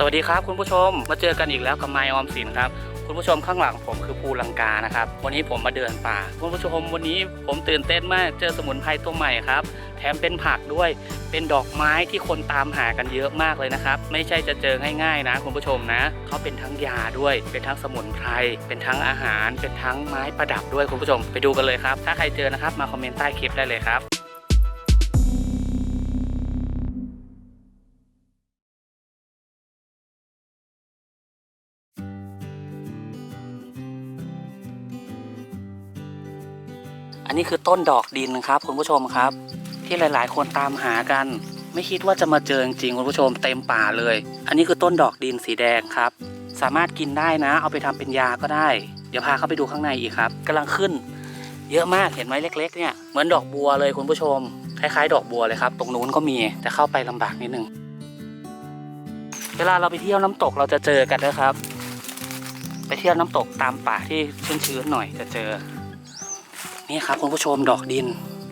สวัสดีครับคุณผู้ชมมาเจอกันอีกแล้วกับไมออมสินครับคุณผู้ชมข้างหลังผมคือภูลังกานะครับวันนี้ผมมาเดินป่า คุณผู้ชมวันนี้ผมตื่นเต้นมากเจอสมุนไพรตัวใหม่ครับ แถมเป็นผักด้วยเป็นดอกไม้ที่คนตามหากันเยอะมากเลยนะครับ ไม่ใช่จะเจอง่ายๆนะ คุณผู้ชมนะเขาเป็นทั้งยาด้วย เป็นทั้งสมุนไพรเป็นทั้งอาหาร เป็นทั้งไม้ประดับด้วยคุณผู้ชม ไปดูกันเลยครับ ถ้าใครเจอนะครับมาคอมเมนต์ใต้คลิปได้เลยครับ อันนี้คือต้นดอกดินครับคุณผู้ชมครับ ที่หลาย ๆ คนตามหากัน ไม่คิดว่าจะมาเจอจริงๆคุณผู้ชมเต็มป่าเลย อันนี้คือต้นดอกดินสีแดงครับ สามารถกินได้นะ เอาไปทำเป็นยาก็ได้ เดี๋ยวพาเข้าไปดูข้างในอีกครับกำลังขึ้น เยอะมากเห็นไหมเล็ก ๆ เนี่ยเหมือนดอกบัวเลยคุณผู้ชมคล้าย ๆ ดอกบัวเลยครับ ตรงนู้นก็มีแต่เข้าไปลำบากนิดนึงเวลาเราไปเที่ยวน้ำตกเราจะเจอกันนะครับ ไปเที่ยวน้ำตกตามป่าที่ชื้นๆหน่อยจะเจอ นี่ครับคุณผู้ชมดอกดิน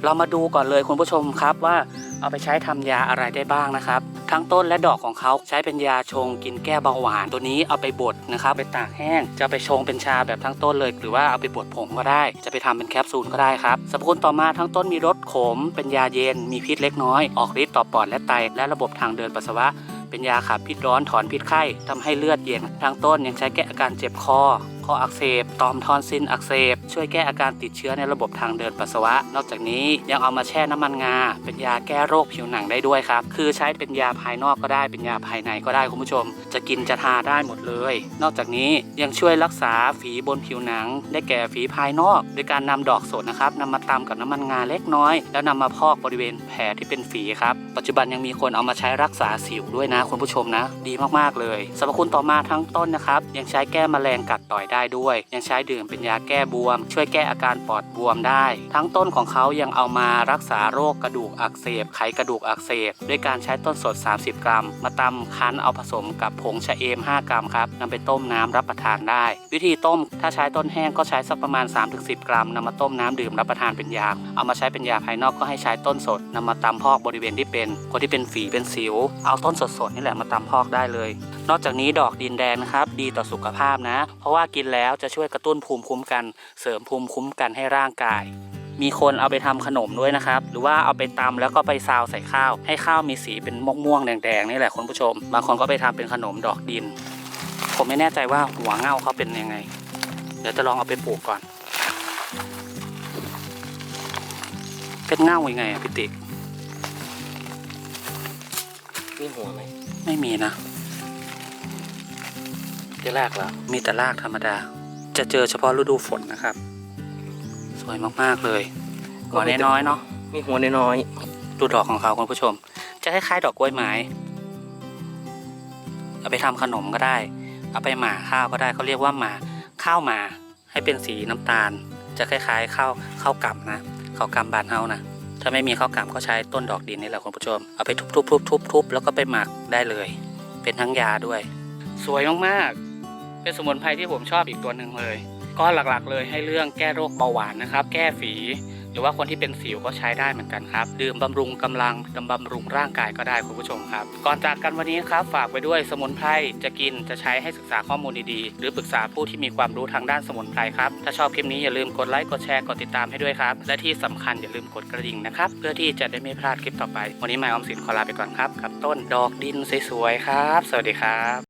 เรามาดูก่อนเลยคุณผู้ชมครับว่าเอาไปใช้ทำยาอะไรได้บ้างนะครับ ทั้งต้นและดอกของเขาใช้เป็นยาชงกินแก้เบาหวานตัวนี้เอาไปบดนะครับไปตากแห้ง จะไปชงเป็นชาแบบทั้งต้นเลย หรือว่าเอาไปบดผงก็ได้ จะไปทำเป็นแคปซูลก็ได้ครับสรรพคุณต่อมาทั้งต้นมีรสขม เป็นยาเย็น มีพิษเล็กน้อย ออกฤทธิ์ต่อปอดและไต และระบบทางเดินปัสสาวะ เป็นยาขับพิษร้อนถอนพิษไข้ทำให้เลือดเย็นทางต้นยังใช้แก้อาการเจ็บคอ คออักเสบตอมทอนซิลอักเสบ ช่วยแก้อาการติดเชื้อในระบบทางเดินปัสสาวะ นอกจากนี้ยังเอามาแช่น้ำมันงา เป็นยาแก้โรคผิวหนังได้ด้วยครับ คือใช้เป็นยาภายนอกก็ได้เป็นยาภายในก็ได้คุณผู้ชม จะกินจะทาได้หมดเลย นอกจากนี้ยังช่วยรักษาฝีบนผิวหนัง ได้แก่ฝีภายนอก โดยการนำดอกสดนะครับนำมาตำกับน้ำมันงาเล็กน้อย แล้วนำมาพอกบริเวณแผลที่เป็นฝีครับ ปัจจุบันยังมีคนเอามาใช้รักษาสิวด้วยนะคุณผู้ชมนะ ดีมากๆเลยสรรพคุณต่อมาทั้งต้นนะครับ ยังใช้แก้แมลงกัดต่อยได้ด้วย ยังใช้ดื่มเป็นยาแก้บวม ช่วยแก้อาการปอดบวมได้ ทั้งต้นของเขายังเอามารักษาโรคกระดูกอักเสบ ไขกระดูกอักเสบ ด้วยการใช้ต้นสด 30 กรัม มาตำคั้นเอาผสมกับผงชะเอม 5 กรัมครับนำไปต้มน้ำรับประทานได้ วิธีต้มถ้าใช้ต้นแห้งก็ใช้สักประมาณ 3-10 กรัมนำมาต้มน้ำดื่มรับประทานเป็นยา เอามาใช้เป็นยาภายนอกก็ให้ใช้ต้นสดนำมาตำพอกบริเวณที่เป็นคนที่เป็นฝีเป็นสิว เอาต้นสดๆนี่แหละมาตำพอกได้เลย นอกจากนี้ดอกดินแดงนะครับ ดีต่อสุขภาพนะ เพราะว่ากินแล้วจะช่วยกระตุ้นภูมิคุ้มกัน เสริมภูมิคุ้มกันให้ร่างกาย มีคนเอาไปทำขนมด้วยนะครับ หรือว่าเอาไปตำแล้วก็ไปซาวใส่ข้าว ให้ข้าวมีสีเป็นม่วงๆแดงๆนี่แหละคุณผู้ชม บางคนก็ไปทำเป็นขนมดอกดิน ผมไม่แน่ใจว่าหัวเง่าเขาเป็นยังไง เดี๋ยวจะลองเอาไปปลูกก่อนเป็นเง่ายังไงอะพี่ติ๊กมีหัวไหมไม่มีนะ จะลากเหรอ มีแต่รากธรรมดา จะเจอเฉพาะฤดูฝนนะครับ สวยมากๆเลยหัวน้อยๆเนาะ มีหัวน้อยดูดอกของเขาคุณผู้ชม จะคล้ายๆดอกกล้วยไม้ เอาไปทำขนมก็ได้ เอาไปหมาข้าวก็ได้เขาเรียกว่าหมาข้าวหมาให้เป็นสีน้ำตาล จะคล้ายๆข้าวข้าวกล่ำนะข้าวกล่ำบานเฮานะถ้าไม่มีข้าวกล่ำก็ใช้ต้นดอกดินนี่แหละคุณผู้ชม เอาไปทุบๆๆๆๆแล้วก็ไปหมักได้เลย เป็นทั้งยาด้วย สวยมากๆ เป็นสมุนไพรที่ผมชอบอีกตัวหนึ่งเลย ก็หลักๆเลยให้เรื่องแก้โรคเบาหวานนะครับ แก้ฝีหรือว่าคนที่เป็นสิวก็ใช้ได้เหมือนกันครับ ดื่มบำรุงกำลังดำบำรุงร่างกายก็ได้คุณผู้ชมครับ ก่อนจากกันวันนี้ครับฝากไว้ด้วยสมุนไพรจะกินจะใช้ให้ศึกษาข้อมูลดีๆ หรือปรึกษาผู้ที่มีความรู้ทางด้านสมุนไพรครับ ถ้าชอบคลิปนี้อย่าลืมกดไลค์กดแชร์กดติดตามให้ด้วยครับ และที่สำคัญอย่าลืมกดกระดิ่งนะครับ เพื่อที่จะได้ไม่พลาดคลิปต่อไป วันนี้หมายออมสินขอลาไปก่อนครับกับต้นดอกดินสวยๆครับ สวัสดีครับ